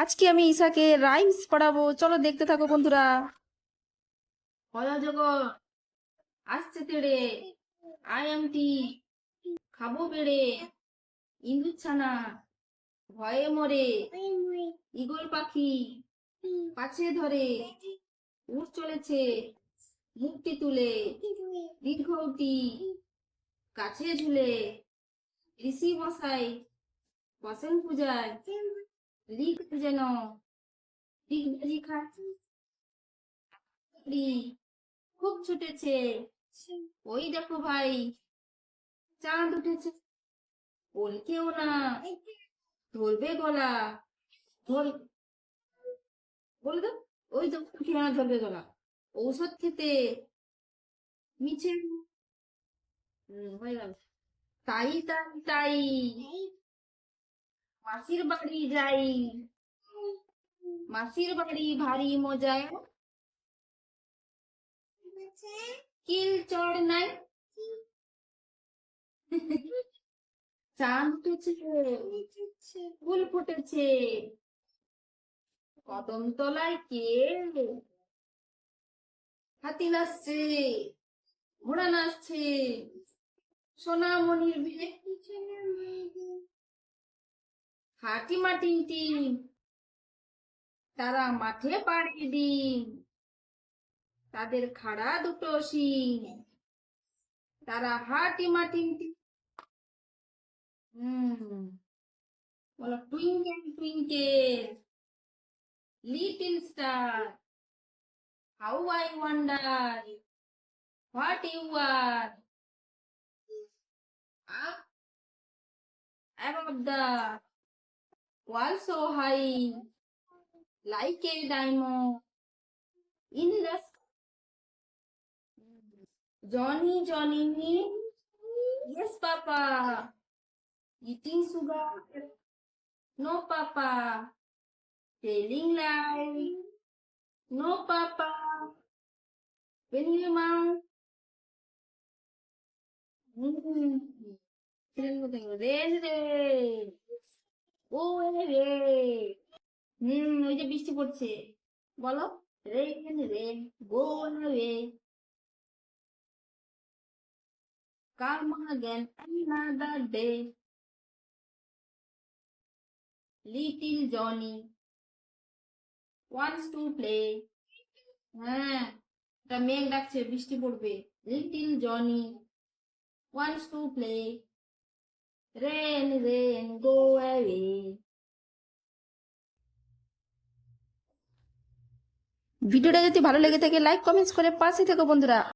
আজকে আমি ঈশাকে রাইমস পড়াবো। চলো দেখতে থাকো বন্ধুরা। জগৎ, আসছে তেড়ে। আই এম টি খাব বেড়ে। ইন্দুর ছানা, ভয়ে মরে। ইগল পাখি পাছে ধরে। উঠ চলেছে, মুক্তি তুলে। দীর্ঘ দীর্ঘটি কাছে ঝুলে। ঋষি বসাই বসেন পূজায়। লিখ যেন দিগবাজি খাচ্ছি খুব ছুটেছে। ওই দেখো ভাই, চাঁদ উঠেছে। বলকেও না, ধরবে গলা। বলে দাও ওই তো ঠিকানা ধরবে গলা। ঔষধ খেতে মিছে। হয়ে গেল। তাই তাই তাই। মাসির বাড়ি যাই। মাসির বাড়ি ভারী মজায় কিল চড় নাই। চাঁদ উঠেছে। ফুল ফুটেছে। কদম তলায় কে? হাতি নাচছে। ঘোড়া নাচছে। সোনামণির বিয়ে। হাটি মাটিন টিম তারা মাঠে পাড়ি দিন। তাদের খাড়া দুটো শিং, তারা হাটি মাটিন টিম হুম, বলো twinkle twinkle, little star, how I wonder, what you are up above the wall so high, like a diamond in the. Johnny, Johnny, me. Yes, Papa. Eating sugar. No, Papa. Telling lie. No, Papa. When you mom. Rain rain ও রে। হম, ওই যে বৃষ্টি পড়ছে। বলো। রে rain, go রে। কার মহাজ্ঞান another day little Johnny, wants to play. হ্যাঁ একটা মেঘ ডাকছে, বৃষ্টি পড়বে। Little Johnny, wants to play. Rain, rain, go away. ভিডিওটা যদি ভালো লেগে থাকে লাইক কমেন্টস করে পাশে থেকো বন্ধুরা